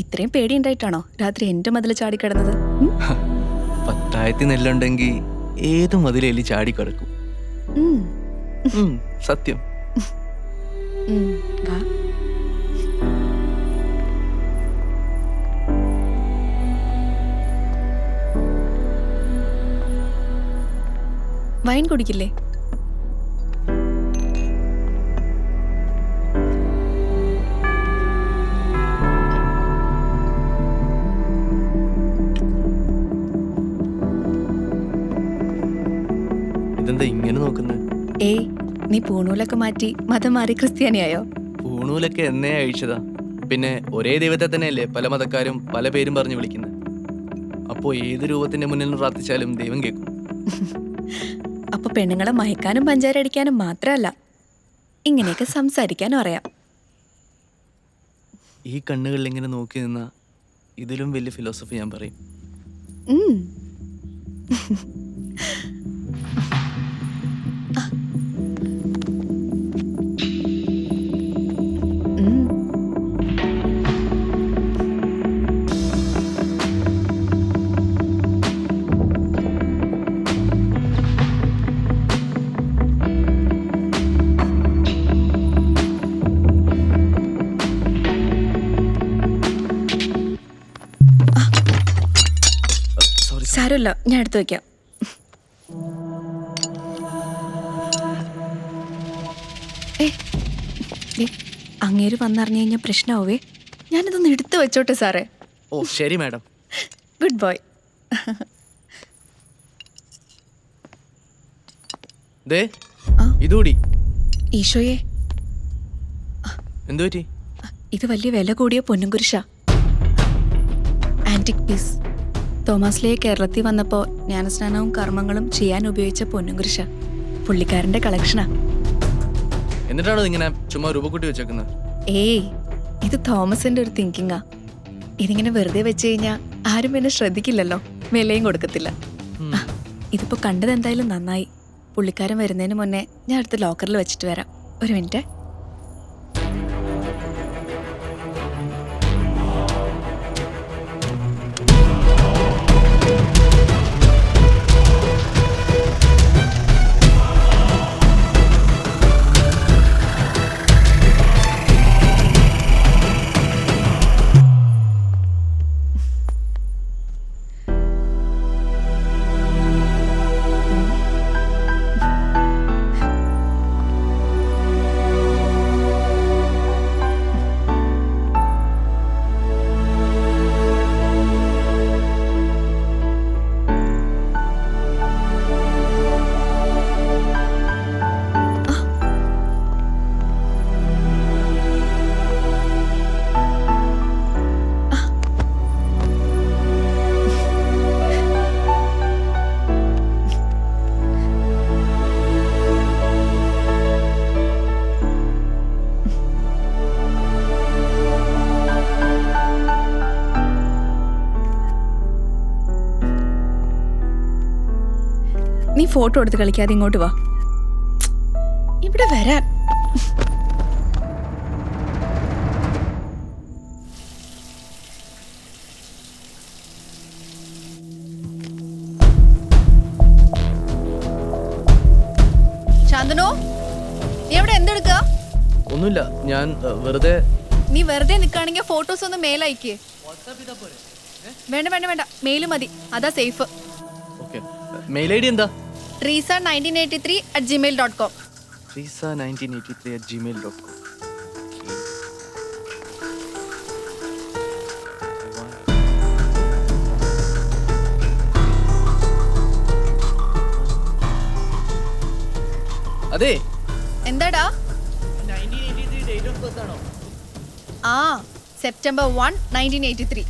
ഇത്രയും പേടിയുണ്ടായിട്ടാണോ രാത്രി എന്റെ മതിൽ ചാടിക്കിടന്നത്? പത്തായത്തി നെല്ലുണ്ടെങ്കിൽ ഏത് മതിലേലി ചാടി കിടക്കും ഉം. ഉം, സത്യം വാ. വൈൻ കുടിക്കില്ലേ ഇതെന്താ ഇങ്ങനെ നോക്കുന്നത് ഏയ് നീ പൂണൂലൊക്കെ മാറ്റി മതം മാറി ക്രിസ്ത്യാനിയായോ? പൂണൂലൊക്കെ എന്നേ അഴിച്ചതാ. പിന്നെ ഒരേ ദൈവത്തെ തന്നെയല്ലേ പല മതക്കാരും പല പേരും പറഞ്ഞു വിളിക്കുന്നത് അപ്പോ ഏത് രൂപത്തിന്റെ മുന്നിൽ പ്രാർത്ഥിച്ചാലും ദൈവം കേൾക്കും അപ്പൊ പെണ്ണുങ്ങളെ മയക്കാനും പഞ്ചാര അടിക്കാനും മാത്രമല്ല ഇങ്ങനെയൊക്കെ സംസാരിക്കാനും അറിയാം. ഈ കണ്ണുകളിൽ ഇങ്ങനെ നോക്കി നിന്ന ഇതിലും വലിയ ഫിലോസഫി ഞാൻ പറയും. സാരമില്ല ഞാൻ എടുത്തു വെക്കാം. അങ്ങേര് വന്നറിഞ്ഞു കഴിഞ്ഞാൽ പ്രശ്നമാവേ ഞാനിതൊന്ന് എടുത്തു വെച്ചോട്ടെ സാറേ. ഓ ശരി മാഡം. Good boy. ദേ ഈശോയെ. എന്തുപറ്റി? ഇത് വലിയ വില കൂടിയ പൊന്നും കുരിശാ. ആന്റിക് പീസ് തോമസ് ലേ കേരളത്തിൽ വന്നപ്പോൾ ജ്ഞാനസ്നാനവും കർമ്മങ്ങളും ചെയ്യാൻ ഉപയോഗിച്ച പൊന്നുംകുരിശ. പുള്ളിക്കാരന്റെ കളക്ഷനാ. എന്നിട്ടാണോ ഇങ്ങനെ ചുമ്മാ രൂപക്കുട്ടി വെച്ചേക്കുന്നത് ഏയ് ഇത് തോമസിന്റെ ഒരു തിങ്കിങ്ങാ ഇതിങ്ങനെ വെറുതെ വെച്ച് കഴിഞ്ഞാൽ ആരും പിന്നെ ശ്രദ്ധിക്കില്ലല്ലോ. വിലയും കൊടുക്കത്തില്ല. ഇതിപ്പോ കണ്ടത് എന്തായാലും നന്നായി. പുള്ളിക്കാരൻ വരുന്നതിന് മുന്നേ ഞാൻ അടുത്ത ലോക്കറിൽ വെച്ചിട്ട് വരാം. ഒരു മിനിറ്റ്. ഫോട്ടോ എടുത്ത് കളിക്കാതെ ഇങ്ങോട്ട് വാ. ഇവിടെ വരാൻ. ശാന്തനു നീ എവിടെ എന്തെടുക്ക? ഒന്നുമില്ല ഞാൻ വെറുതെ നീ വെറുതെ നിൽക്കുകയാണെങ്കിൽ ഫോട്ടോസ് ഒന്ന് മേലയക്ക് വേണ്ട വേണ്ട വേണ്ട. മെയിൽ മതി. അതാ സേഫ് മെയിൽ ഐ ഡി എന്താ? Treesa nineteen eighty three at Gmail dot com Reesa nineteen eighty three at Gmail dot com അതെ. എന്താടാ? ആ September one nineteen eighty three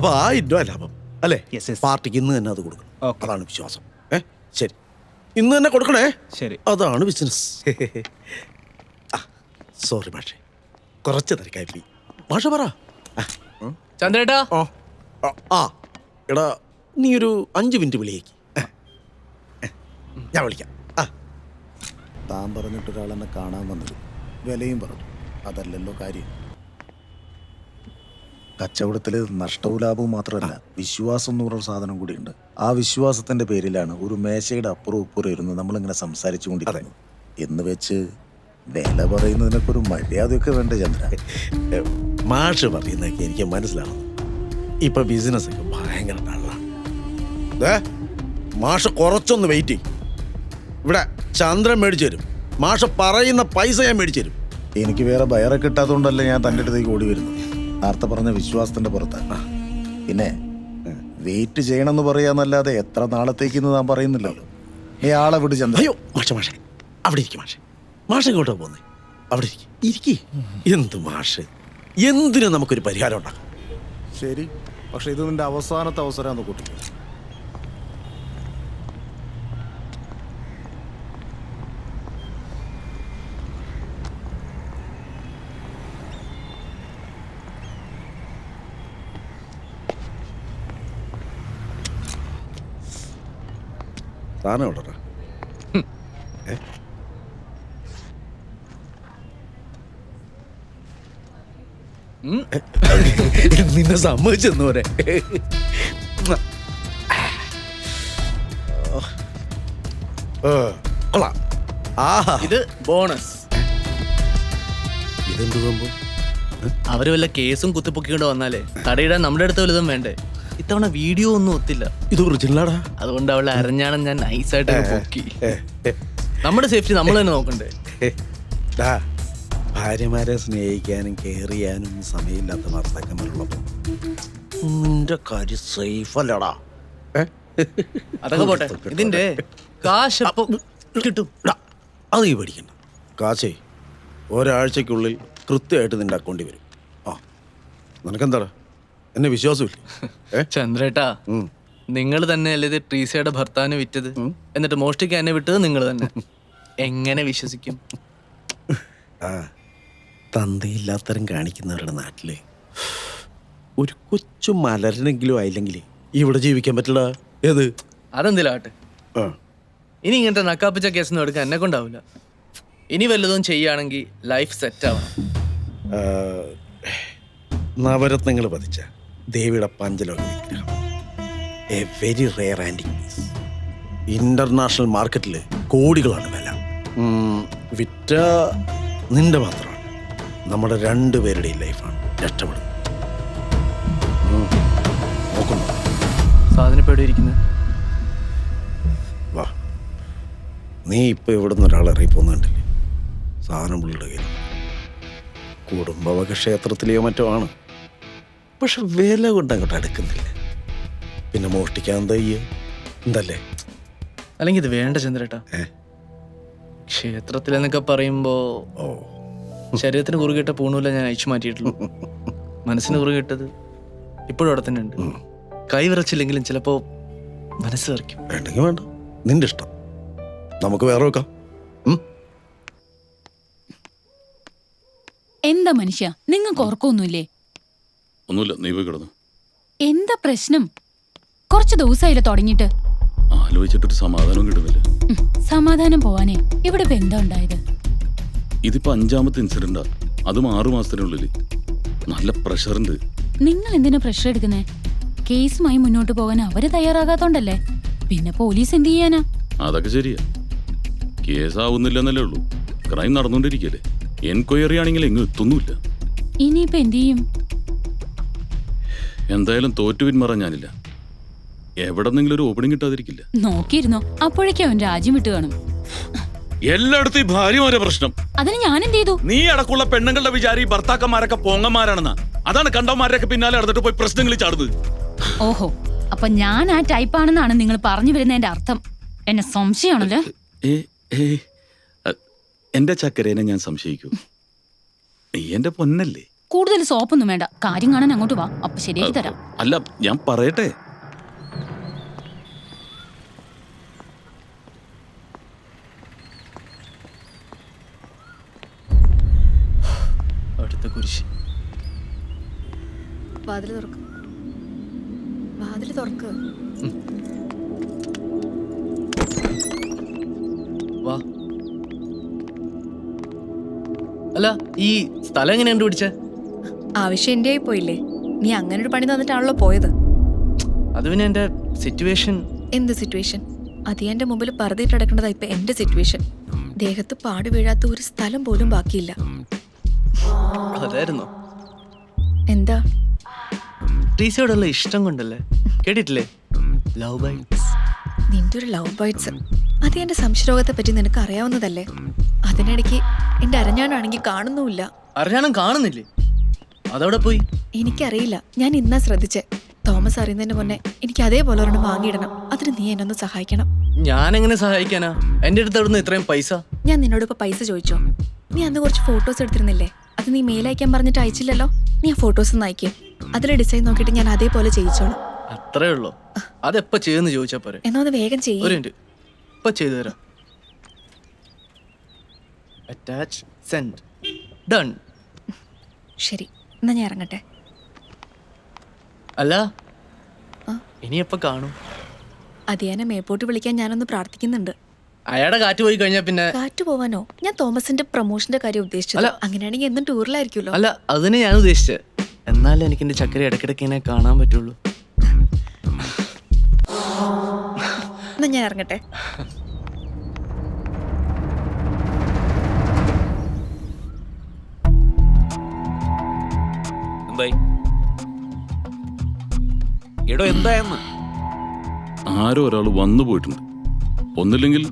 അപ്പൊ ആയിരം രൂപ ലാഭം അല്ലേ. പാർട്ടിക്ക് ഇന്ന് തന്നെ അത് കൊടുക്കണം. അതാണ് വിശ്വാസം. ഏ? ശരി. ഇന്ന് തന്നെ കൊടുക്കണേ? ശരി. അതാണ് ബിസിനസ്. സോറി മാഷെ. കുറച്ച് തിരക്കായി മാഷ പറ. ചന്ദ്രേട്ടാ? ആ, ആ, ആ. എടാ നീ ഒരു അഞ്ച് മിനിറ്റ് വിളിയേക്ക്. ഞാൻ വിളിക്കാം. ആ. താൻ പറഞ്ഞിട്ട് ഒരാൾ കാണാൻ വന്നത് വിലയും പറഞ്ഞു. അതല്ലല്ലോ കാര്യം. കച്ചവടത്തിൽ നഷ്ടവും ലാഭവും മാത്രമല്ല വിശ്വാസം എന്ന് പറഞ്ഞ സാധനം കൂടിയുണ്ട്. ആ വിശ്വാസത്തിന്റെ പേരിലാണ് ഒരു മേശയുടെ അപ്പുറം ഇപ്പുറം ഇരുന്ന് നമ്മളിങ്ങനെ സംസാരിച്ചുകൊണ്ടിരിക്കുന്നത്. എന്ന് വെച്ച് വില പറയുന്നതിനൊക്കെ ഒരു മര്യാദയൊക്കെ വേണ്ട ചന്ദ്ര? മാഷ് പറയുന്നതൊക്കെ എനിക്ക് മനസ്സിലാവുന്നു. ഇപ്പൊ ബിസിനസ് ഒക്കെ ഭയങ്കര മാഷ് കുറച്ചൊന്ന് വെയിറ്റ് ചെയ്യും. ഇവിടെ ചന്ദ്രൻ മേടിച്ചു തരും. മാഷ് പറയുന്ന പൈസ ഞാൻ മേടിച്ചു തരും. എനിക്ക് വേറെ ബയറെ കിട്ടാത്തതുകൊണ്ടല്ല ഞാൻ തന്റെ അടുത്തേക്ക് ഓടി വരുന്നത്? നേരത്തെ പറഞ്ഞ വിശ്വാസത്തിന്റെ പുറത്ത്. പിന്നെ വെയിറ്റ് ചെയ്യണമെന്ന് പറയാന്നല്ലാതെ എത്ര നാളത്തേക്കെന്ന് ഞാൻ പറയുന്നില്ലല്ലോ നീ ആളെ വിട് അയ്യോ മാഷ മാഷ. അവിടെ ഇരിക്കും മാഷെ. മാഷ കേട്ടോ പോന്നെ അവിടെ ഇരിക്കും. ഇരിക്കി. എന്ത് മാഷ്? എന്തിനും നമുക്കൊരു പരിഹാരം ഉണ്ടാക്കാം. ശരി. പക്ഷെ ഇത് നിന്റെ അവസാനത്തെ അവസരമാണെന്ന് കൂട്ടിക്കോ ഏ? ഉം. നിന്നെ സമ്മതിച്ചെന്ന് പോരെ. ഏ, കൊള്ളാം. ആഹാ. ഇത് ബോണസ്. ഇതെന്ത് സംഭവം? അവർ വല്ല കേസും കുത്തിപ്പൊക്കിക്കൊണ്ട് വന്നാലേ. തടയിടാൻ നമ്മുടെ അടുത്ത് വലുതും വേണ്ടേ? ഇത്തവണ വീഡിയോ ഒന്നും ഒത്തില്ല. ഇത് ഒറിജിനലാടാ. അതുകൊണ്ട് അവളെ അരഞ്ഞാണം ഞാൻ നൈസായിട്ട് പൊക്കി. നമ്മുടെ സേഫ്റ്റി നമ്മൾ തന്നെ നോക്കണ്ടേ? ഡാ, ഭാര്യമാരെ സ്നേഹിക്കാനും കെയർ ചെയ്യാനും സമയമില്ലാത്ത ഭർത്താക്കന്മാരുള്ളപ്പോ നിന്റെ കാര്യം സേഫ് അല്ലടാ. അതൊക്കെ പോട്ടെ. ഇതിന്റെ കാശ് കിട്ടും. അത് ഈ പഠിക്കണ്ട. കാശേ ഒരാഴ്ചക്കുള്ളിൽ കൃത്യമായിട്ട് നിന്റെ അക്കൗണ്ടിൽ വരും. ആ നിനക്കെന്താടാ? എന്നെ വിശ്വാസമില്ല. ചന്ദ്രേട്ടാ നിങ്ങൾ തന്നെയല്ലേ ഇത് ട്രീസയുടെ ഭർത്താവിന് വിറ്റത്? എന്നിട്ട് മോഷ്ടിക്കാൻ എന്നെ വിട്ടത് നിങ്ങൾ തന്നെ. എങ്ങനെ വിശ്വസിക്കും? തന്തയില്ലാത്തരം കാണിക്കുന്നവരുടെ നാട്ടിൽ ഒരു കൊച്ചു മലരനെങ്കിലും ആയില്ലെങ്കിൽ ഇവിടെ ജീവിക്കാൻ പറ്റില്ല. ഏത്? അതെന്തിലാട്ടെ ഇനി ഇങ്ങനത്തെ നക്കാപ്പിച്ച കേസൊന്നും എടുക്കാൻ എന്നെ കൊണ്ടാവില്ല ഇനി വല്ലതും ചെയ്യുകയാണെങ്കിൽ ലൈഫ് സെറ്റ് ആവണം. നവരത്നങ്ങൾ പതിച്ച. ദേവിയുടെ പഞ്ചലോക വിഗ്രഹം a very rare antique piece international മാർക്കറ്റിൽ കോടികളാണ് വില. വിറ്റ നിന്റെ മാത്രമാണ്. നമ്മുടെ രണ്ടുപേരുടെയും ലൈഫാണ് രക്ഷപ്പെടുന്നത്. നോക്കുന്നു. വാ. നീ ഇപ്പൊ നിന്ന് ഒരാൾ ഇറങ്ങി പോകുന്നുണ്ടല്ലേ സാധനം പുള്ളിയുടെ കയ്യിൽ കുടുംബവക ക്ഷേത്രത്തിലെയോ മറ്റോ ആണ്. പക്ഷെ വില കൊണ്ട് അങ്ങോട്ട് അടുക്കുന്നില്ല. പിന്നെ മോഷ്ടിക്കാൻ തയ്യ എന്തല്ലേ? അല്ലെങ്കിൽ ഇത് വേണ്ട ചന്ദ്രേട്ടാ. ഏ? ക്ഷേത്രത്തിൽ എന്നൊക്കെ പറയുമ്പോ ഓ. ശരീരത്തിന് കുറുകിട്ട പൂണൂല ഞാൻ അയച്ചു മാറ്റിയിട്ടുള്ളൂ. മനസ്സിന് കുറുകിട്ടത് ഇപ്പോഴും അവിടെ തന്നെ ഉണ്ട്. കൈ വിറച്ചില്ലെങ്കിലും ചിലപ്പോ മനസ്സ് വിറയ്ക്കും. വേണ്ടെങ്കിൽ വേണ്ട. നിന്റെ ഇഷ്ടം. നമുക്ക് വേറെ നോക്കാം. ഉം? എന്താ മനുഷ്യ? നിങ്ങൾക്ക് ഉറക്കമൊന്നുമില്ലേ? ഒന്നുമില്ല നീ പോയി കിടന്നു. എന്താ പ്രശ്നം? കുറച്ച് ദിവസമായില്ല തുടങ്ങിയിട്ട്. ആലോചിച്ചിട്ടൊരു സമാധാനം കിട്ടുന്നില്ല. സമാധാനം പോവാനേ. ഇവിടെ ഇപ്പൊ എന്താ ഉണ്ടായത്? ഇതിപ്പോ അഞ്ചാമത്തെ ഇൻസിഡന്റാ. അതും ആറു മാസത്തിനുള്ളിൽ നല്ല പ്രഷറുണ്ട്. നിങ്ങൾ എന്തിനാ പ്രഷർ എടുക്കുന്നേ? കേസുമായി മുന്നോട്ട് പോകാൻ അവർ തയ്യാറാകാത്തോണ്ടല്ലേ? പിന്നെ പോലീസ് എന്ത് ചെയ്യാനാ? അതൊക്കെ ശരിയാ. കേസാവുന്നില്ലെന്നല്ലേ ഉള്ളൂ. ക്രൈം നടന്നുകൊണ്ടിരിക്കല്ലേ എൻക്വയറി ആണെങ്കിൽ എങ്ങും എത്തുന്നുമില്ല. ഇനിയിപ്പോ എന്ത് ചെയ്യും? എന്തായാലും തോറ്റു പിന്മാറാൻ ഞാനില്ല. എവിടെന്നെങ്കിലും ഒരു ഓപ്പണിംഗ് കിട്ടാതിരിക്കില്ല. നോക്കിയിരുന്നോ? അപ്പോഴേക്കും അവൻ രാജ്യം വിട്ടു കാണും. എല്ലായിടത്തും ഈ ഭാര്യമാരെ പ്രശ്നം. അതിന് ഞാൻ എന്ത് ചെയ്തു നീ അടക്കമുള്ള പെണ്ണുങ്ങളുടെ വിചാരി ഭർത്താക്കന്മാരൊക്കെ പോങ്ങന്മാരാണെന്നാ. അതാണ് കണ്ടവന്മാരൊക്കെ പിന്നാലെ നടന്നിട്ട് പോയി പ്രശ്നങ്ങളിൽ ചാടുന്നത്. ഓഹോ അപ്പൊ ഞാൻ ആ ടൈപ്പാണെന്നാണ് നിങ്ങൾ പറഞ്ഞു വരുന്നതിന്റെ അർത്ഥം. എന്നെ സംശയമാണല്ലോ. എന്റെ ചക്കരേനെ ഞാൻ സംശയിക്കൂ. നീ എന്റെ പൊന്നല്ലേ? കൂടുതൽ സോപ്പൊന്നും വേണ്ട. കാര്യം കാണാൻ അങ്ങോട്ട് വാ. അപ്പൊ ശരിയാക്കി തരാം. അല്ല ഞാൻ പറയട്ടെ? അടുത്ത കുരിശ്. വാതിൽ തുറക്ക്. വാതിൽ തുറക്ക്. വാ. അല്ല ഈ സ്ഥലം എങ്ങനെ കണ്ടുപിടിച്ചേ ആവശ്യം എന്റെ ആയി പോയില്ലേ? നീ അങ്ങനെ ഒരു പണി തന്നിട്ടാണല്ലോ പോയത്. അത് പിന്നെ എന്റെ സിറ്റുവേഷൻ എന്ത് സിറ്റുവേഷൻ അത് എന്റെ മുമ്പിൽ പറഞ്ഞിട്ട് കിടക്കുന്നതാ ഇപ്പൊ എന്റെ സിറ്റുവേഷൻ ദേഹത്ത് പാട് വീഴാത്ത ഒരു സ്ഥലം പോലും ബാക്കിയില്ല. അതായിരുന്നോ. എന്താ? ട്രീസയോടുള്ള ഇഷ്ടം കൊണ്ടല്ലേ? കേട്ടിട്ടില്ലേ? ലവ് ബൈറ്റ്സ് നിന്റെ ഒരു ലവ് ബൈറ്റ്സ് അത് എന്റെ സംശയരോഗത്തെ പറ്റി നിനക്ക് അറിയാവുന്നതല്ലേ? അതിനിടയ്ക്ക് എന്റെ അരഞ്ഞാണാണെങ്കിൽ കാണുന്നുമില്ല. അറിയാനും കാണുന്നില്ലേ? അതവിടെ പോയി? എനിക്കറിയില്ല. ഞാൻ ഇന്നാ ശ്രദ്ധിച്ചേ. തോമസ് അറിയുന്നതിന് മുന്നേ എനിക്ക് അതേപോലെ ഒരെണ്ണം വാങ്ങിയിടണം. അതിന് നീ എന്നൊന്ന് സഹായിക്കണം. ഞാൻ എങ്ങനെ സഹായിക്കാനാ? എന്റെ അടുത്ത് അവിടുന്ന് ഇത്രയും പൈസ? ഞാൻ നിന്നോട് ഇപ്പൊ പൈസ ചോദിച്ചോ. നീ അന്ന് കുറച്ച് ഫോട്ടോസ് എടുത്തിരുന്നില്ലേ? അത് നീ മെയിൽ അയക്കാൻ പറഞ്ഞിട്ട് അയച്ചില്ലല്ലോ? നീ ആ ഫോട്ടോസ് ഒന്ന് അയക്കേ. അതിലെ ഡിസൈൻ നോക്കിയിട്ട് ഞാൻ അതേപോലെ ചെയ്യിച്ചോളാം. അത്രേ ഉള്ളൂ? അതെപ്പോ ചെയ്യുന്ന ചോദിച്ചാ പോരെ? എന്നാ ഒന്ന് വേഗം ചെയ്യേ. ഇപ്പൊ ചെയ്തു തരാം. അറ്റാച്ച് സെൻഡ് ഡൺ ശരി. എന്നാ ഞാൻ ഇറങ്ങട്ടെ. അല്ല? ഇനി എപ്പോ കാണും. അതിയാനെ മേപ്പോട്ട് വിളിക്കാൻ ഞാനൊന്ന് പ്രാർത്ഥിക്കുന്നുണ്ട്. അയാളുടെ കാറ്റ് പോയി കഴിഞ്ഞാ പിന്നെ കാറ്റ് പോവാനോ? ഞാൻ തോമസിന്റെ പ്രൊമോഷന്റെ കാര്യം ഉദ്ദേശിച്ചത്. അങ്ങനെയാണെങ്കിൽ എന്നും ടൂറിലായിരിക്കുമല്ലോ. അല്ല അതിനെ ഞാൻ ഉദ്ദേശിച്ചത് എന്നാലും എനിക്ക് എന്റെ ചക്കര ഇടയ്ക്കിടയ്ക്ക് ഇങ്ങനെ കാണാൻ പറ്റുള്ളൂ. എന്നാ ഞാൻ ഇറങ്ങട്ടെ. എന്തായി? എടോ എന്തായെന്ന്? ആരോ ഒരാൾ വന്നു പോയിട്ടുണ്ട്. ഒന്നില്ലെങ്കിൽ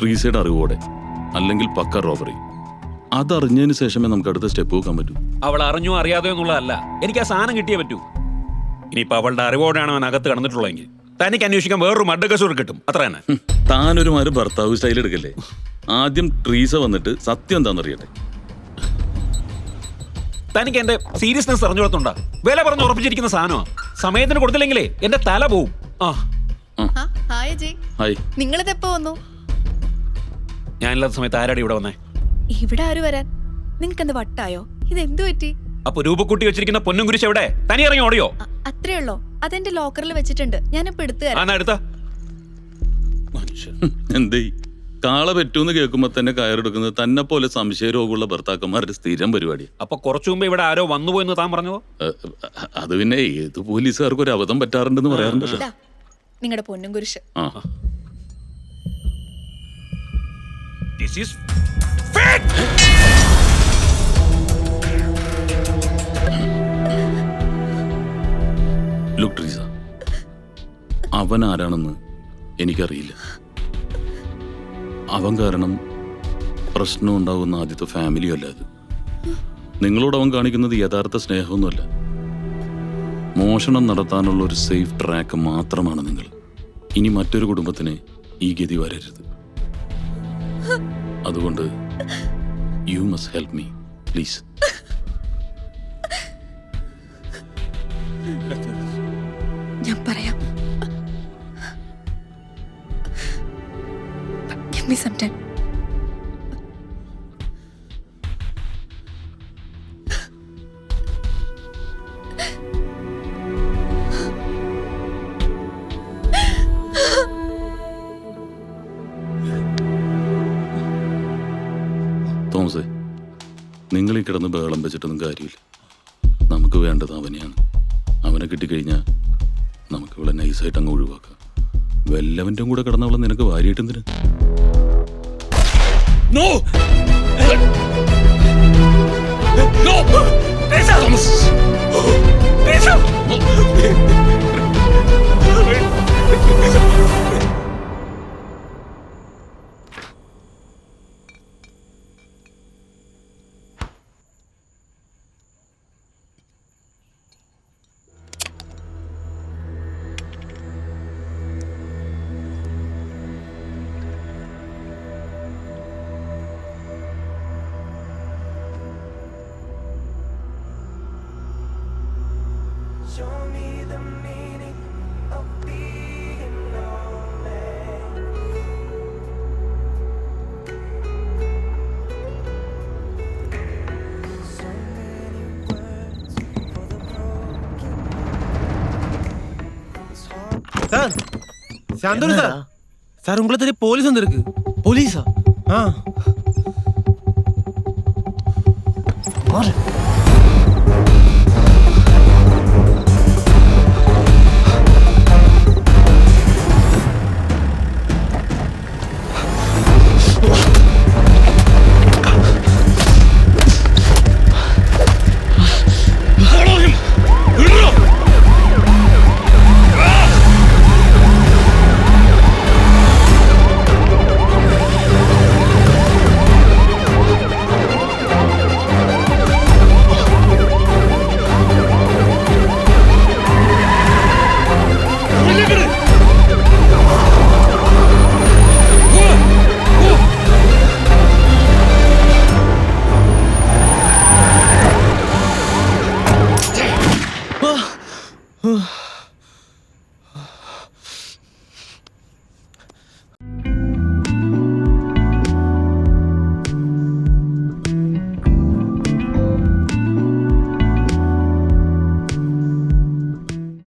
ട്രീസയുടെ അറിവോടെ അല്ലെങ്കിൽ പക്ക റോബറി. അതറിഞ്ഞതിന് ശേഷമേ നമുക്ക് അടുത്ത സ്റ്റെപ്പ് പോകാൻ പറ്റൂ. അവൾ അറിഞ്ഞോ അറിയാതെ എന്നുള്ളതല്ല. എനിക്ക് ആ സാധനം കിട്ടിയേ പറ്റൂ. ഇനിയിപ്പോ അവളുടെ അറിവോടെയാണ് അവൻ അകത്ത് കടന്നിട്ടുള്ളതെങ്കിൽ. തനിക്ക് അന്വേഷിക്കാൻ വേറൊരു മഡ്ഡകസൂർ കിട്ടും. അത്ര തന്നെ. താനൊരുമാര് താനൊരു മാര് ഭർത്താവ് സ്റ്റൈൽ എടുക്കല്ലേ? ആദ്യം ട്രീസ വന്നിട്ട് സത്യം എന്താണെന്നറിയട്ടെ. തനിക്ക് എന്റെ സീരിയസ്നെസ് അറിഞ്ഞോടത്തുണ്ടാ വില പറഞ്ഞ് ഉറപ്പിച്ചിരിക്കുന്ന സാധനമാ. സമയത്തിന് കൊടുത്തില്ലെങ്കിലേ എന്റെ തല പോവും. ആ. ഹായ് അജയ്. ഹായ്. നിങ്ങളിത് എപ്പോ വന്നു? ഞാനില്ലാത്ത സമയത്ത് ആരാടി ഇവിടെ വന്നേ? ഇവിടെ ആര് വരാൻ? നിങ്ങൾക്ക് എന്ത് വട്ടായോ? ഇത് എന്തു പറ്റി? അപ്പൊ രൂപക്കൂട്ടി വെച്ചിരിക്കുന്ന പൊന്നും കുരിശ് എവിടെ? തനി ഇറങ്ങി ഓടിയോ? അ- അത്രേ ഉള്ളോ. അതെന്റെ ലോക്കറിൽ വെച്ചിട്ടുണ്ട്. ഞാനിപ്പോ തരാം. എടുത്ത. മനുഷ്യൻ. എന്തേ കാള പറ്റൂന്ന് കേൾക്കുമ്പോ തന്നെ കയറെടുക്കുന്നത് തന്നെ പോലെ സംശയ രോഗമുള്ള ഭർത്താക്കന്മാരുടെ സ്ഥിരം പരിപാടി അപ്പൊ കുറച്ചു മുമ്പ് ഇവിടെ ആരോ വന്നുപോയെന്ന് താൻ പറഞ്ഞോ അത് പിന്നെ ഏത് പോലീസുകാർക്ക് ഒരു അബദ്ധം പറ്റാറുണ്ടെന്ന് പറയാറുണ്ട് നിങ്ങളുടെ പൊന്നും കുരിശ്. ആ. ലുക്ക് ട്രീസ അവൻ ആരാണെന്ന് എനിക്കറിയില്ല. അവൻ കാരണം പ്രശ്നം ഉണ്ടാകുന്ന ആദ്യത്തെ ഫാമിലിയും അല്ല അത്. നിങ്ങളോട് അവൻ കാണിക്കുന്നത് യഥാർത്ഥ സ്നേഹമൊന്നുമല്ല. മോഷണം നടത്താനുള്ള ഒരു സേഫ് ട്രാക്ക് മാത്രമാണ് നിങ്ങൾ. ഇനി മറ്റൊരു കുടുംബത്തിന് ഈ ഗതി വരരുത്. അതുകൊണ്ട് you must help me please Give me some time. തോമസേ നിങ്ങൾ ഈ കിടന്ന് ബഹളം വെച്ചിട്ടൊന്നും കാര്യമില്ല. നമുക്ക് വേണ്ടത് അവനെയാണ്. അവനെ കിട്ടിക്കഴിഞ്ഞാൽ നമുക്ക് ഇവിടെ നൈസായിട്ട് അങ്ങ് ഒഴിവാക്കാം. വല്ലവന്റെ കൂടെ കിടന്നവളെ നിനക്ക് വാരിയിട്ടെന്തിന് no no Thomas sir Santhosh sir sir உங்களை தேடி போலீஸ் வந்திருக்கு போலீஸா ஆ மாறு